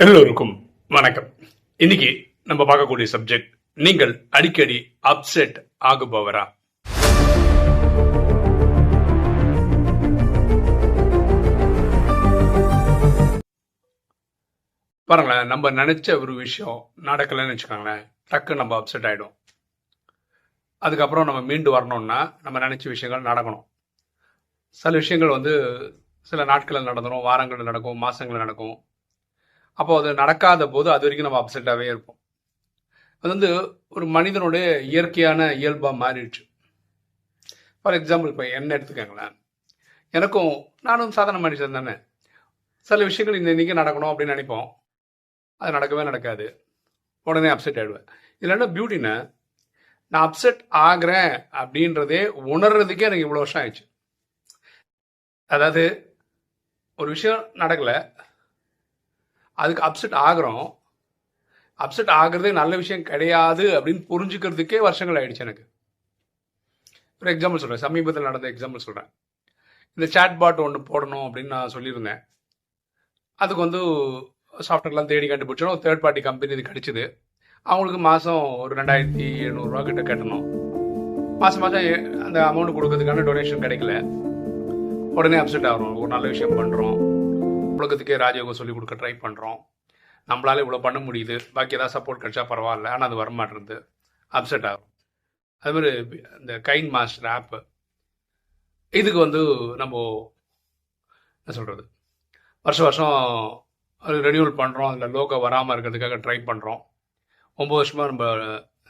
எல்லோருக்கும் வணக்கம். இன்னைக்கு நம்ம பார்க்கக்கூடிய சப்ஜெக்ட் நீங்கள் அடிக்கடி அப்செட் ஆகுபவரா? பாருங்களேன் நம்ம நினைச்ச ஒரு விஷயம் நடக்கலைன்னு வச்சுக்கோங்களேன் டக்கு நம்ம அப்செட் ஆயிடும் அதுக்கப்புறம் நம்ம மீண்டு வரணும்னா நம்ம நினைச்ச விஷயங்கள் நடக்கணும். சில விஷயங்கள் வந்து சில நாட்களில் நடந்துடும் வாரங்களில் நடக்கும் மாதங்களில் நடக்கும். அப்போ அது நடக்காத போது அது வரைக்கும் நம்ம அப்செட்டாகவே இருப்போம். அது வந்து ஒரு மனிதனுடைய இயற்கையான இயல்பாக மாறிடுச்சு. ஃபார் எக்ஸாம்பிள் இப்போ என்ன எடுத்துக்கோங்களேன். எனக்கும் நானும் சாதாரண மனுஷன் தானே. சில விஷயங்கள் இந்த இன்றைக்கி நடக்கணும் அப்படின்னு நினைப்போம். அது நடக்கவே நடக்காது. உடனே அப்செட் ஆகிடுவேன் இதில் என்ன பியூட்டின்னு நான் அப்செட் ஆகிறேன் அப்படின்றதே உணர்றதுக்கே எனக்கு இவ்வளோ வருஷம் ஆயிடுச்சு. அதாவது ஒரு விஷயம் நடக்கலை. அதுக்கு அப்செட் ஆகிறோம். அப்செட் ஆகிறதே நல்ல விஷயம் கிடையாது அப்படின்னு புரிஞ்சுக்கிறதுக்கே வருஷங்கள் ஆயிடுச்சு எனக்கு. ஒரு எக்ஸாம்பிள் சொல்கிறேன் சமீபத்தில் நடந்த எக்ஸாம்பிள் சொல்கிறேன் இந்த சேட் பாட் ஒன்று போடணும் அப்படின்னு நான் சொல்லியிருந்தேன். அதுக்கு வந்து சாஃப்ட்வேர்லாம் தேடி கண்டுபிடிச்சோம். ஒரு தேர்ட் பார்ட்டி கம்பெனி இது கிடச்சிது. அவங்களுக்கு மாதம் ஒரு ரெண்டாயிரத்தி எழுநூறுவா கிட்ட கட்டணும். மாதம் மாதம் அந்த அமௌண்ட் கொடுக்கறதுக்கான டொனேஷன் கிடைக்கல. உடனே அப்செட் ஆகிறோம். ஒரு நல்ல விஷயம் பண்ணுறோம் உலகத்துக்கே ராஜயோகம் சொல்லி கொடுக்க ட்ரை பண்ணுறோம் நம்மளால இவ்வளோ பண்ண முடியுது. பாக்கி ஏதாவது சப்போர்ட் கிடைச்சா பரவாயில்ல. ஆனால் அது வரமாட்டேருந்து அப்செட் ஆகும். அது மாதிரி இந்த கைன் மாஸ்டர் ஆப்பு இதுக்கு வந்து நம்ம என்ன சொல்கிறது வருஷம் வருஷம் அது ரெனியூவல் பண்ணுறோம் அதில் லோகோ வராமல் இருக்கிறதுக்காக ட்ரை பண்ணுறோம் ஒம்பது வருஷமாக நம்ம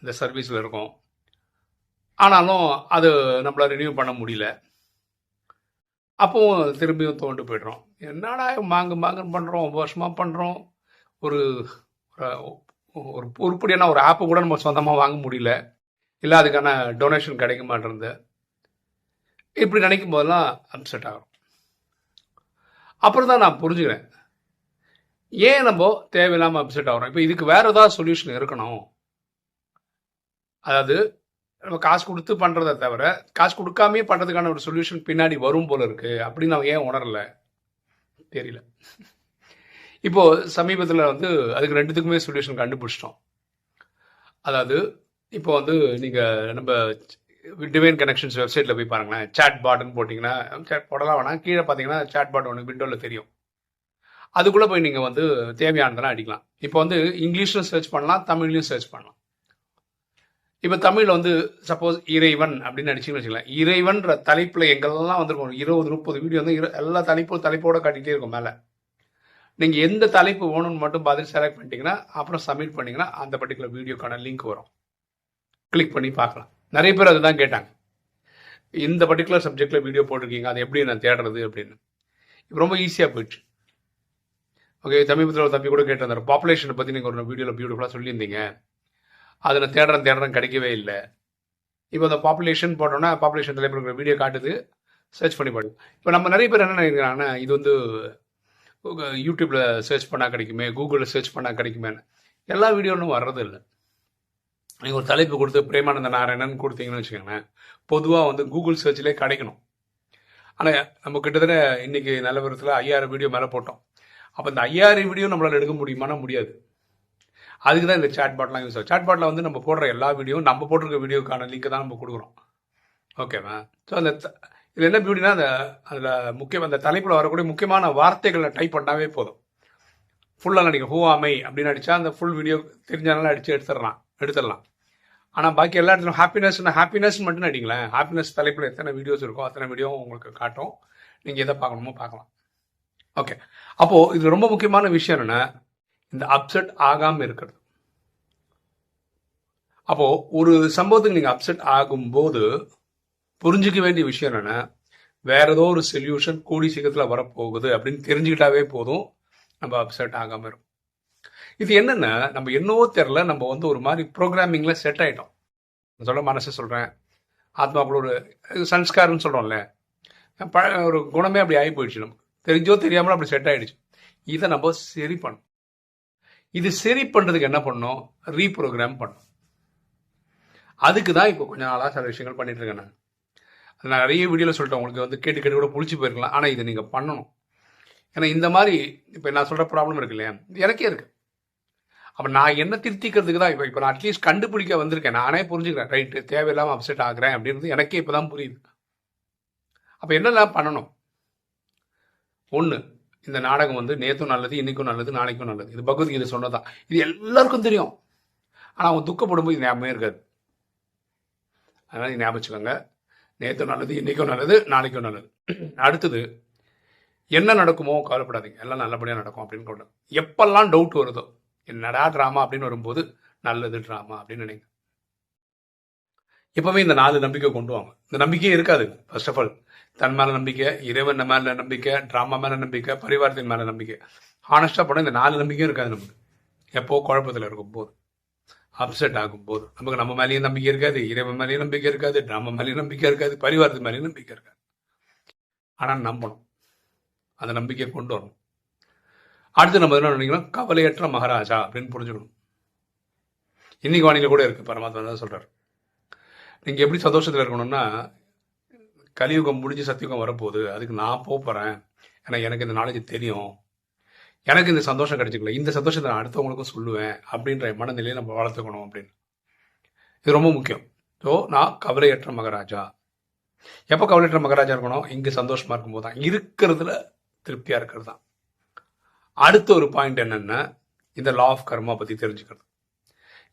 இந்த சர்வீஸில் இருக்கோம். ஆனாலும் அது நம்மளால் ரினியூ பண்ண முடியல. அப்போவும் திரும்பியும் தோண்டு போய்ட்றோம். என்னடா மாங்கு மாங்குன்னு பண்ணுறோம் ஒம்பது வருஷமாக பண்ணுறோம் ஒரு ஒரு உருப்படியான ஒரு ஆப்பு கூட நம்ம சொந்தமாக வாங்க முடியல. இல்லை அதுக்கான டொனேஷன் கிடைக்க மாட்டேருந்து இப்படி நினைக்கும் போதெல்லாம் அப்செட் ஆகும் அப்புறம் தான் நான் புரிஞ்சுக்கிறேன். ஏன் நம்ம தேவையில்லாமல் அப்செட் ஆகிறோம்? இப்போ இதுக்கு வேறு ஏதாவது சொல்யூஷன் இருக்கணும். அதாவது நம்ம காசு கொடுத்து பண்ணுறதை தவிர காசு கொடுக்காமே பண்ணுறதுக்கான ஒரு சொல்யூஷன் பின்னாடி வரும் போல இருக்கு. அப்படின்னு நம்ம ஏன் உணரலை? தெரியல. இப்போ சமீபத்தில் வந்து அதுக்கு ரெண்டுத்துக்குமே சொல்யூஷன் கண்டுபிடிச்சிட்டோம். அதாவது இப்போ வந்து நீங்கள் நம்ம டிவைன் கனெக்ஷன்ஸ் வெப்சைட்டில் போய் பாருங்களேன். சேட் பாட்னு போட்டிங்கன்னா சேட் போடலாம் வேணாம். கீழே பார்த்தீங்கன்னா சேட் பாட் ஒன்று விண்டோவில் தெரியும். அதுக்குள்ளே போய் நீங்கள் வந்து தேவையானதெல்லாம் அடிக்கலாம். இப்போ வந்து இங்கிலீஷ்லையும் சர்ச் பண்ணலாம் தமிழ்லையும் சர்ச் பண்ணலாம். இப்போ தமிழில் வந்து சப்போஸ் இறைவன் அப்படின்னு நினச்சிங்கன்னு வச்சுக்கலாம் இறைவன்ற தலைப்பில் எங்கெல்லாம் வந்திருக்கும்? இருபது முப்பது வீடியோ வந்து எல்லா தலைப்பும் தலைப்போட காட்டிகிட்டே இருக்கும் மேலே. நீங்கள் எந்த தலைப்பு வேணும்னு மட்டும் பார்த்துட்டு செலக்ட் பண்ணிட்டீங்கன்னா அப்புறம் சப்மிட் பண்ணிங்கன்னா அந்த பர்டிகுலர் வீடியோக்கான லிங்க் வரும். கிளிக் பண்ணி பார்க்கலாம். நிறைய பேர் அதுதான் கேட்டாங்க. இந்த பர்டிகுலர் சப்ஜெக்டில் வீடியோ போட்டிருக்கீங்க அதை எப்படி நான் தேடுறது அப்படின்னு. இப்போ ரொம்ப ஈஸியாக போயிடுச்சு. ஓகே சமீபத்தில் ஒரு தம்பி கூட கேட்டிருந்தார் பாப்புலேஷனை பற்றி நீங்கள் ஒரு வீடியோவில் பியூட்டிஃபுல்லாக சொல்லியிருந்தீங்க. அதில் தேடுறேன் தேடுறேன் கிடைக்கவே இல்லை. இப்போ அந்த பாப்புலேஷன் போட்டோன்னா பாப்புலேஷன் தலைப்பு வீடியோ காட்டுது சர்ச் பண்ணி பாடு இப்போ நம்ம நிறைய பேர் என்ன நினைக்கிறாங்கன்னா இது வந்து யூடியூப்பில் சர்ச் பண்ணால் கிடைக்குமே கூகுளில் சர்ச் பண்ணால் கிடைக்குமேன்னு. எல்லா வீடியோனும் வர்றது இல்லை. நீங்கள் ஒரு தலைப்பு கொடுத்து பிரேமானந்த நாராயணன் கொடுத்தீங்கன்னு வச்சுக்கோங்களேன் பொதுவாக வந்து கூகுள் சர்ச்சிலே கிடைக்கணும். ஆனால் நம்ம கிட்டத்தட்ட இன்றைக்கி நல்ல விதத்தில் ஐயாயிரம் வீடியோ மேலே போட்டோம். அப்போ இந்த ஐயாயிரம் வீடியோ நம்மளால் எடுக்க முடியுமானா முடியாது. அதுக்கு தான் இந்த சாட் பாட்லாம் யூஸ் ஆகும். சாட் பாட்டில் வந்து நம்ம போடுற எல்லா வீடியோ நம்ம போட்டிருக்க வீடியோக்கான லிங்க் தான் நம்ம கொடுக்குறோம் ஓகேவா ஸோ அந்த இதில் என்ன பியூட்டினா அந்த அதில் முக்கியம் அந்த தலைப்பில் வரக்கூடிய முக்கியமான வார்த்தைகளை டைப் பண்ணாவே போதும். ஃபுல்லாக நடிக்கும் ஹூ அமை அப்படின்னு அடித்தா அந்த ஃபுல் வீடியோ தெரிஞ்சாலும் அடித்து எடுத்துடலாம் எடுத்துடலாம். ஆனால் பாக்கி எல்லா இடத்துலையும் ஹாப்பினஸ்னா ஹாப்பினஸ் மட்டும் அடிங்களேன் ஹாப்பினஸ் தலைப்பில் எத்தனை வீடியோஸ் இருக்கோ அத்தனை வீடியோ உங்களுக்கு காட்டும். நீங்கள் எதை பார்க்கணுமோ பார்க்கலாம். ஓகே அப்போது இது ரொம்ப முக்கியமான விஷயம் என்ன இந்த அப்செட் ஆகாமல் இருக்கிறது. அப்போது ஒரு சம்பவத்துக்கு நீங்கள் அப்செட் ஆகும்போது புரிஞ்சிக்க வேண்டிய விஷயம் என்னென்னா வேற ஏதோ ஒரு சொல்யூஷன் கூடி சீக்கிரத்தில் வரப்போகுது அப்படின்னு தெரிஞ்சுக்கிட்டாவே போதும் நம்ம அப்செட் ஆகாமல் இருக்கும். இது என்னென்ன நம்ம என்னவோ தெரில நம்ம வந்து ஒரு மாதிரி ப்ரோக்ராமிங்கில் செட் ஆகிட்டோம் சொல்ல மனசை சொல்கிறேன் ஆத்மாக்குள்ள ஒரு சன்ஸ்காரம்னு சொல்கிறோம்ல ப ஒரு குணமே அப்படி ஆகி போயிடுச்சு நமக்கு. தெரிஞ்சோ தெரியாமல் அப்படி செட் ஆகிடுச்சு இதை நம்ம சரி பண்ணும் இது சரி பண்ணுறதுக்கு என்ன பண்ணோம் ரீப்ரோக்ராம் பண்ணோம் அதுக்கு தான் இப்போ கொஞ்சம் நாளாக சில விஷயங்கள் பண்ணிட்டு இருக்கேன் நான். நான் நிறைய வீடியோவில் சொல்லிட்டேன். உங்களுக்கு வந்து கேட்டு கேட்டு கூட புளிச்சு போயிருக்கலாம். ஆனால் இதை நீங்கள் பண்ணணும். ஏன்னா இந்த மாதிரி இப்போ நான் சொல்கிற ப்ராப்ளம் இருக்கு இல்லையா? இது எனக்கே இருக்கு. அப்போ நான் என்ன திருத்திக்கிறதுக்கு தான் இப்போ இப்போ நான் அட்லீஸ்ட் கண்டுபிடிக்க வந்திருக்கேன். நானே புரிஞ்சுக்கிறேன். ரைட்டு தேவையில்லாமல் அப்செட் ஆகுறேன் அப்படின்றது எனக்கே இப்போ தான் புரியுது. அப்போ என்னெல்லாம் பண்ணணும்? ஒன்று இந்த நாடகம் வந்து நேற்றும் நல்லது இன்றைக்கும் நல்லது நாளைக்கும் நல்லது. இது பகவத்கீதை சொன்னதான் இது எல்லாருக்கும் தெரியும். ஆனால் அவங்க துக்கப்படும்போது போது ஞாபகமே இருக்காது. அதனால் இது ஞாபகம் வச்சுக்கோங்க நேற்று நல்லது இன்றைக்கும் நல்லது நாளைக்கும் நல்லது. அடுத்தது என்ன நடக்குமோ கவலைப்படாதீங்க. எல்லாம் நல்லபடியாக நடக்கும் அப்படின்னு கொண்டு எப்பெல்லாம் டவுட் வருதோ என்னடா ட்ராமா அப்படின்னு வரும்போது நல்லது ட்ராமா அப்படின்னு நினைங்க. எப்பவுமே இந்த நாலு நம்பிக்கை கொண்டு வாங்க. இந்த நம்பிக்கையே இருக்காது ஃபர்ஸ்ட் ஆஃப் ஆல் தன் மேல நம்பிக்கை இறைவன் மேல நம்பிக்கை ட்ராமா மேல நம்பிக்கை பரிவாரத்தின் மேல நம்பிக்கை. ஹானஸ்டா போனால் இந்த நாலு நம்பிக்கையும் இருக்காது நமக்கு. எப்போ குழப்பத்தில் இருக்கும் போது அப்செட் ஆகும் போது. நமக்கு நம்ம மேலேயும் நம்பிக்கை இருக்காது இறைவன் மேலேயும் நம்பிக்கை இருக்காது ட்ராமா மேலேயும் நம்பிக்கை இருக்காது பரிவாரத்தின் மேலேயும் நம்பிக்கை இருக்காது. ஆனால் நம்பணும். அந்த நம்பிக்கையை கொண்டு வரணும். அடுத்து நம்ம என்ன நினைக்கணும்? கவலையற்ற மகாராஜா அப்படின்னு புரிஞ்சுக்கணும். இன்னைக்கு வானிலை கூட இருக்கு. பரமாத்மா தான் சொல்றாரு. நீங்க எப்படி சந்தோஷத்தில் இருக்கணும்னா கலியுகம் முடிஞ்சு சத்தியுகம் வரப்போகுது. அதுக்கு நான் போக ஏன்னா எனக்கு இந்த நாலேஜ் தெரியும். எனக்கு இந்த சந்தோஷம் கிடைச்சிக்கல. இந்த சந்தோஷத்தை நான் அடுத்தவங்களுக்கும் சொல்லுவேன் அப்படின்ற மனநிலையை நம்ம வளர்த்துக்கணும் அப்படின்னு. இது ரொம்ப முக்கியம். ஸோ நான் கவலையற்ற மகாராஜா. எப்போ கவலையற்ற மகாராஜா இருக்கணும்? இங்கே சந்தோஷமாக இருக்கும்போது தான். இருக்கிறதுல திருப்தியாக இருக்கிறது தான். அடுத்த ஒரு பாயிண்ட் என்னென்னா இந்த லா ஆஃப் கர்மா பற்றி தெரிஞ்சுக்கிறது.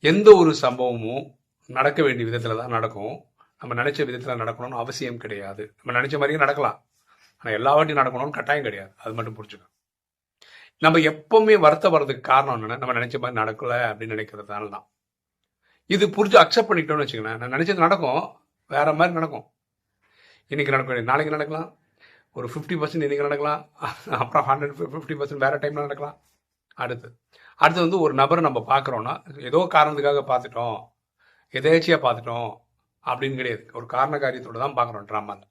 எந்த ஒரு சம்பவமும் நடக்க வேண்டிய விதத்தில் தான் நடக்கும். நம்ம நினைச்ச விதத்தில் நடக்கணும்னு அவசியம் கிடையாது. நம்ம நினைச்ச மாதிரியே நடக்கலாம். ஆனால் எல்லா வாட்டியும் நடக்கணும்னு கட்டாயம் கிடையாது. அது மட்டும் புரிஞ்சுக்கணும் நம்ம எப்பவுமே வருத்தப்படுறதுக்கு காரணம் என்னன்னா நம்ம நினைச்ச மாதிரி நடக்கல அப்படின்னு நினைக்கிறதுனால தான். இது புரிஞ்சு அக்செப்ட் பண்ணிக்கிட்டோம்னு வச்சுக்கோங்களேன். நான் நினைச்சது நடக்கும். வேற மாதிரி நடக்கும். இன்னைக்கு நடக்க நாளைக்கு நடக்கலாம். ஒரு ஃபிஃப்டி பர்சன்ட் இன்னைக்கு நடக்கலாம். அப்புறம் ஹண்ட்ரட் ஃபிஃப்டி பர்சன்ட் வேற டைம்ல நடக்கலாம். அடுத்து. அடுத்து வந்து ஒரு நபரை நம்ம பார்க்குறோன்னா ஏதோ காரணத்துக்காக பார்த்துட்டோம். எதேச்சியாக பார்த்துட்டோம். அப்படின்னு கிடையாது. ஒரு காரண காரியத்தோட தான் பார்க்குறோம் ட்ராமாவில்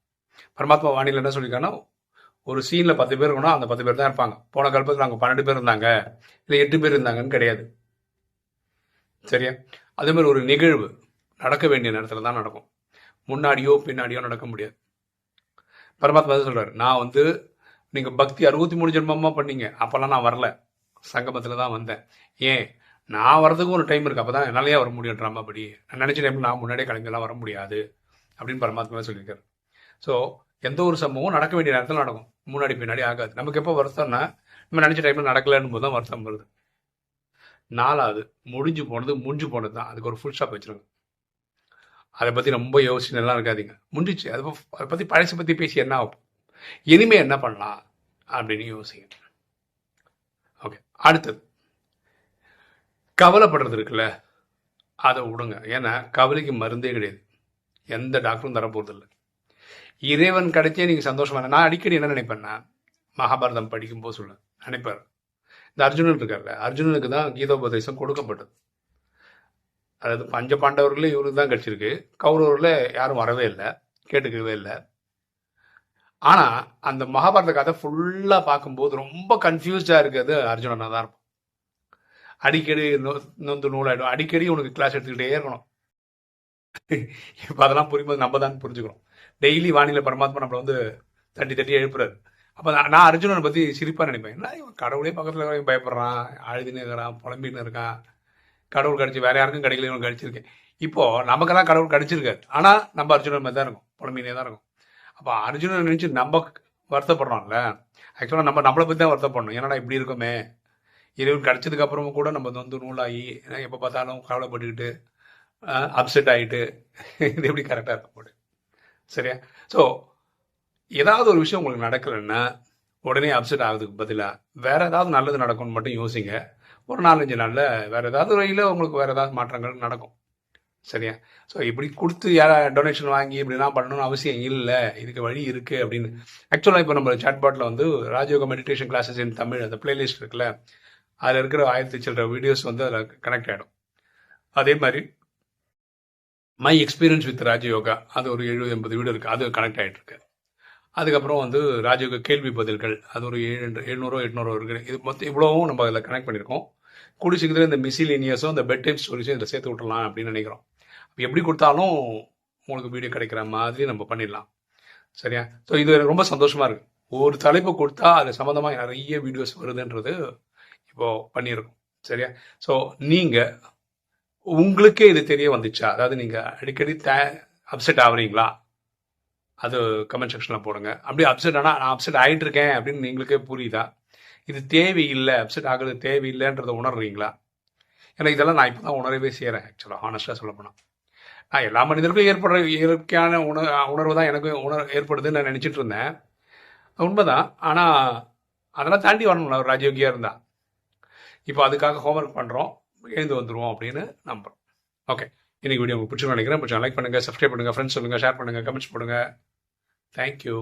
பரமாத்மா வாணியில் என்ன சொல்லியிருக்காங்கன்னா ஒரு சீனில் பத்து பேர் இருக்கணும் அந்த பத்து பேர் தான் இருப்பாங்க. போன கல்பத்தில் அங்கே பன்னெண்டு பேர் இருந்தாங்க. இல்லை எட்டு பேர் இருந்தாங்கன்னு கிடையாது. சரியா? அதே மாதிரி ஒரு நிகழ்வு நடக்க வேண்டிய நேரத்தில் தான் நடக்கும். முன்னாடியோ பின்னாடியோ நடக்க முடியாது. பரமாத்மா தான் சொல்கிறார் நான் வந்து நீங்கள் பக்தி அறுபத்தி மூணு ஜென்மமாக பண்ணீங்க. அப்போல்லாம் நான் வரல. சங்கமத்தில் தான் வந்தேன். ஏன்? நான் வரதுக்கு ஒரு டைம் இருக்குது அப்போ தான் என்னாலேயே வர முடியும் ட்ராமா படி நான் நினச்ச டைம்ல நான் முன்னாடியே கிளம்பிலாம் வர முடியாது அப்படின்னு பரமாத்மாவே சொல்லியிருக்காரு. ஸோ எந்த ஒரு சம்பவம் நடக்க வேண்டிய நேரத்தில் நடக்கும். முன்னாடி பின்னாடி ஆகாது. நமக்கு எப்போ வருத்தம்னா நம்ம நினச்ச டைமில் நடக்கலன்னு போது தான் வருத்தம் வருது. நாலாவது முடிஞ்சு போனது முடிஞ்சு போனது தான் அதுக்கு ஒரு ஃபுல் ஸ்டாப் வச்சுருக்கோம் அதை பற்றி ரொம்ப யோசிச்சு இருக்காதிங்க இருக்காதீங்க. முடிஞ்சிச்சு. அதை அதை பற்றி பழசை பற்றி பேசி என்ன ஆகும்? இனிமே என்ன பண்ணலாம்? அப்படின்னு யோசிங்க. ஓகே அடுத்தது. கவலைப்படுறது இருக்குல்ல அதை விடுங்க. ஏன்னா கவலைக்கு மருந்தே கிடையாது. எந்த டாக்டரும் தரப்போகிறது இல்லை இறைவன் கிடைச்சே நீங்கள் சந்தோஷமா நான் அடிக்கடி என்ன நினைப்பேன்னா மகாபாரதம் படிக்கும்போது சொல்ல நினைப்பார். இந்த அர்ஜுனன் இருக்கார்ல அர்ஜுனனுக்கு தான் கீதோபதேசம் கொடுக்கப்பட்டது. அதாவது பஞ்ச பாண்டவர்களே இவருக்கு தான் கிடச்சிருக்கு. கௌரவர்களில் யாரும் வரவே இல்லை கேட்டுக்கவே இல்லை. ஆனால் அந்த மகாபாரத கதை ஃபுல்லாக பார்க்கும்போது ரொம்ப கன்ஃபியூஸ்டாக இருக்கிறது அர்ஜுனனாக தான் இருக்கும் அடிக்கடி நொந்து நூலாயிடும். அடிக்கடி உனக்கு கிளாஸ் எடுத்துக்கிட்டே இருக்கணும். இப்போ அதெல்லாம் புரியும்போது நம்ம தான் புரிஞ்சுக்கணும். டெய்லி வானிலை பரமாத்மா நம்மளை வந்து தட்டி தட்டி எழுப்புறாரு. அப்போ நான் நான் அர்ஜுனனை பற்றி சிரிப்பாக நினைப்பேன். என்ன இவன் கடவுளே பக்கத்தில் பயப்படுறான் அழுதுன்னு இருக்கிறான் புலம்பின்னு இருக்கான். கடவுள் கடிச்சு வேற யாருக்கும் கிடைக்கல இவன் இப்போது நமக்கு நமக்கெல்லாம் கடவுள் கடிச்சிருக்காரு. ஆனால் நம்ம அர்ஜுனன் மாதிரி தான் இருக்கும். புலம்பினே தான் இருக்கும். அப்போ அர்ஜுனன் நினச்சி நம்ம வருத்தப்படுறோம்ல. ஆக்சுவலாக நம்ம நம்மளை பற்றி தான் வருத்தப்படணும். என்னடா இப்படி இருக்கோமே? இறைவன் கிடைச்சதுக்கு அப்புறமும் கூட நம்ம வந்து நூலாகி எப்போ பார்த்தாலும் கவலைப்பட்டுக்கிட்டு அப்செட் ஆகிட்டு இது எப்படி கரெக்டாக இருக்க போடு சரியா? ஸோ ஏதாவது ஒரு விஷயம் உங்களுக்கு நடக்கலைன்னா உடனே அப்செட் ஆகுறதுக்கு பதிலாக வேற ஏதாவது நல்லது நடக்கும்னு மட்டும் யோசிங்க. ஒரு நாலஞ்சு நாளில் வேற ஏதாவது வழியில் உங்களுக்கு வேற ஏதாவது மாற்றங்கள் நடக்கும். சரியா? ஸோ இப்படி கொடுத்து யாரா டொனேஷன் வாங்கி இப்படிலாம் பண்ணணும்னு அவசியம் இல்லை. இதுக்கு வழி இருக்குது அப்படின்னு. ஆக்சுவலாக இப்போ நம்ம சாட்பாட்டில் வந்து Rajayoga meditation classes in Tamil அந்த பிளேலிஸ்ட் இருக்குல்ல அதில் இருக்கிற ஆயிரத்தி சில்லற வீடியோஸ் வந்து அதில் கனெக்ட் ஆகிடும் அதே மாதிரி மை எக்ஸ்பீரியன்ஸ் வித் ராஜயோகா அது ஒரு எழுபது எண்பது வீடியோ இருக்குது அது கனெக்ட் ஆகிட்டு இருக்கு அதுக்கப்புறம் வந்து ராஜயோக கேள்வி பதில்கள் அது ஒரு ஏழு எழுநூறோ எட்நூறோ இருக்குது இது மொத்தம் இவ்வளோவும் நம்ம அதில் கனெக்ட் பண்ணியிருக்கோம். கூடி சீக்கிரம் இந்த மிசிலினியஸும் இந்த பெட் டைம் ஸ்டோரிஸும் இதில் சேர்த்து விட்டுலாம் அப்படின்னு நினைக்கிறோம். எப்படி கொடுத்தாலும் உங்களுக்கு வீடியோ கிடைக்கிற மாதிரி நம்ம பண்ணிடலாம். சரியா? ஸோ இது எனக்கு ரொம்ப சந்தோஷமாக இருக்குது ஒரு தலைப்பு கொடுத்தா அது சம்மந்தமாக நிறைய வீடியோஸ் வருதுன்றது இப்போது பண்ணியிருக்கோம் சரியா? ஸோ நீங்கள் உங்களுக்கே இது தெரிய வந்துச்சா? அதாவது நீங்கள் அடிக்கடி தே அப்செட் ஆகுறீங்களா அது கமெண்ட் செக்ஷனில் போடுங்க. அப்படி அப்செட் ஆனால் நான் அப்செட் ஆகிட்டு இருக்கேன் அப்படின்னு நீங்களுக்கே புரியுதா? இது தேவையில்லை அப்செட் ஆகுறது தேவையில்லைன்றதை உணர்றீங்களா? ஏன்னா இதெல்லாம் நான் இப்போ தான் உணரவே செய்கிறேன் ஆக்சுவலாக ஹானஸ்ட்டாக சொல்லப்போனால் நான் எல்லா மனிதர்களுக்கும் ஏற்படுற இயற்கையான உணர் உணர்வு தான் எனக்கு உணர் ஏற்படுதுன்னு நான் நினச்சிட்டு இருந்தேன். உண்மைதான். ஆனால் அதெல்லாம் தாண்டி வரணும்ல ஒரு ராஜயோகியாக இருந்தால் இப்போ அதுக்காக ஹோம்ஒர்க் பண்ணுறோம் எழுந்து வந்துடுவோம் அப்படின்னு நம்புகிறோம் ஓகே இன்னைக்கு வீடியோ உங்களுக்கு பிடிச்சிருன்னு நினைக்கிறேன். பிடிச்சா லைக் பண்ணுங்கள் சப்ஸ்கிரைப் பண்ணுங்கள் ஃப்ரெண்ட்ஸ் சொல்லுங்கள் ஷேர் பண்ணுங்கள் கமெண்ட்ஸ் பண்ணுங்கள் தேங்க்யூ